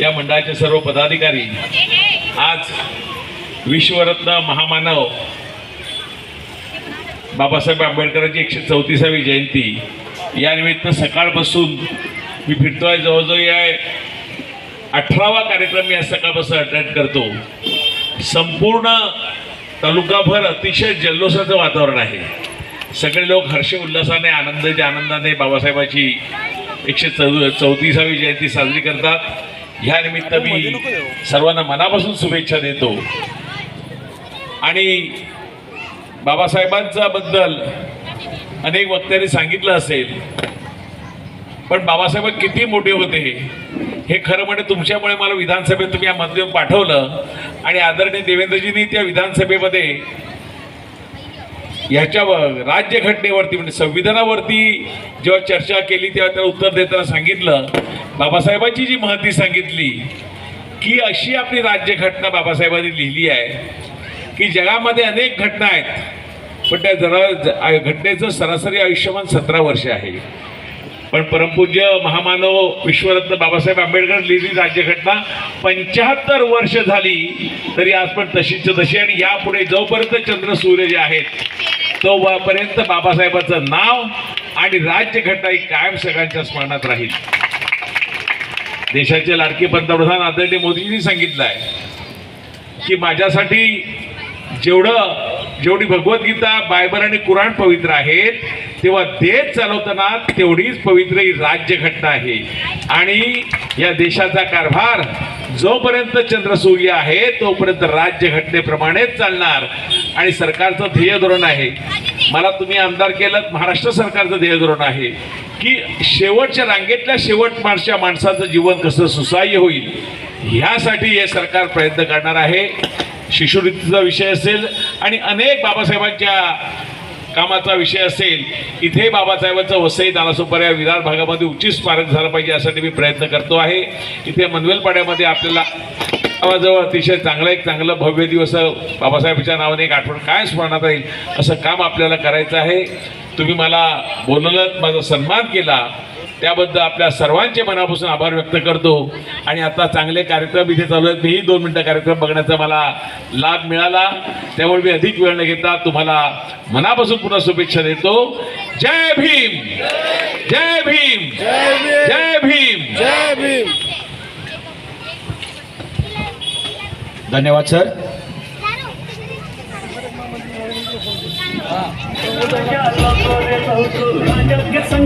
या मंडळाचे सर्व पदाधिकारी आज विश्वरत्न महामानव बाबासाहेब आंबेडकरांची एकशे चौतीसावी जयंती. यानिमित्त सकाळपासून मी फिरतोय जवळजवळ या अठरावा कार्यक्रम मी आज सकाळपासून अटेंड करतो. संपूर्ण तालुकाभर अतिशय जल्लोषाचं वातावरण आहे. सगळे लोक हर्ष उल्हासाने आनंदाच्या आनंदाने बाबासाहेबाची एकशे चौ चौतीसावी जयंती साजरी करतात. ह्या निमित्त मी सर्वांना मनापासून शुभेच्छा देतो. आणि बाबासाहेबांचा बद्दल अनेक वक्त्यांनी सांगितलं असेल पण बाबासाहेब किती मोठे होते हे. खरं म्हणजे तुमच्यामुळे मला विधानसभेत तुम्ही या माध्यम पाठवलं आणि आदरणीय देवेंद्रजींनी त्या विधानसभेमध्ये ह्याच्यावर राज्यघटनेवरती म्हणजे संविधानावरती जेव्हा चर्चा केली तेव्हा त्याला उत्तर देताना सांगितलं. बाबासाहेबांची जी महती सांगितली की अशी आपली राज्यघटना बाबासाहेबांनी लिहिली आहे की जगामध्ये अनेक घटना आहेत पण त्या जरा ज- घटनेचं सरासरी आयुष्यमान सतरा वर्ष आहे. पण परमपूज्य महामानव विश्वरत्न बाबासाहेब आंबेडकर लिहिली राज्यघटना पंच्याहत्तर वर्ष झाली तरी आज पण तशीच तशी आणि यापुढे जोपर्यंत चंद्र सूर्य जे आहेत तोपर्यंत बाबासाहेबाचं नाव आणि राज्यघटना ही कायम सगळ्यांच्या स्मरणात राहील. देशाचे लाडके पंतप्रधान आदरणीय मोदींनी सांगितलं आहे की माझ्यासाठी जेवढं जेवढी भगवद्गीता बायबल आणि कुराण पवित्र आहेत तेव्हा देश चालवताना तेवढीच पवित्र ही राज्यघटना आहे. आणि या देशाचा कारभार जोपर्यंत चंद्रसूर्य आहे तोपर्यंत राज्यघटनेप्रमाणेच चालणार. आणि सरकारचं ध्येय धोरण आहे. मला तुम्ही आमदार केलं महाराष्ट्र सरकारचं ध्येय धोरण आहे. की शेवटच्या रांगेतल्या शेवट माणच्या माणसाचं जीवन कसं सुसाह्य होईल ह्यासाठी हे सरकार प्रयत्न करणार आहे. शिष्यवृत्तीचा विषय असेल आणि अनेक बाबासाहेबांच्या कामाचा विषय असेल इथे बाबासाहेबांचं वसई नालासोपारा या विरार भागामध्ये उच्च स्मारक झालं पाहिजे यासाठी मी प्रयत्न करतो आहे. इथे मनवेलपाड्यामध्ये आपल्याला गावाजवळ अतिशय चांगलं एक चांगलं भव्य दिवस बाबासाहेबांच्या नावाने एक आठवण काय स्मरणात राहील असं काम आपल्याला करायचं आहे. तुम्ही मला बोलवलं माझा सन्मान केला त्याबद्दल आपल्या सर्वांचे मनापासून आभार व्यक्त करतो. आणि आता चांगले कार्यक्रम इथे चालू आहेत. मीही दोन मिनटं कार्यक्रम बघण्याचा मला लाभ मिळाला. त्यामुळे मी अधिक वेळ न घेता तुम्हाला मनापासून पुन्हा शुभेच्छा देतो. जय भीम! जय भीम! जय भीम! जय भीम! धन्यवाद sir. I'm gonna get some.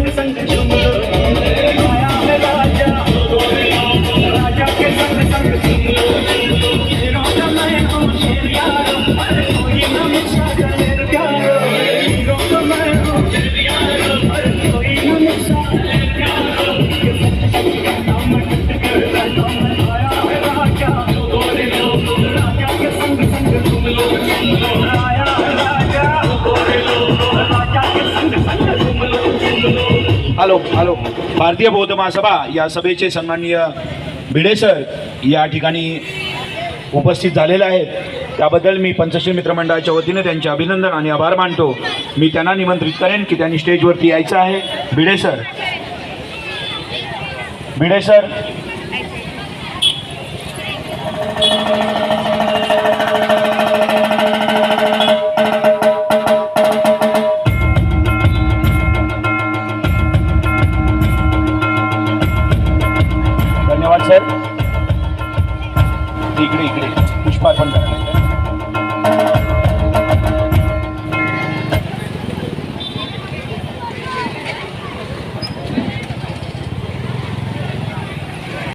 Hello hello. Bharatiya Bauddha Mahasabha या सभेचे सन्माननीय भिडे सर या ठिकाणी उपस्थित झालेले आहेत. त्याबद्दल मी पंचशील मित्रमंडळाच्या वतीने त्यांचे अभिनंदन आणि आभार मानतो. मी त्यांना निमंत्रित करेन की त्यांनी स्टेजवरती यायचं आहे. भिडे सर. भिडे सर. इकडे इकडे. पुष्पार्पण करायला.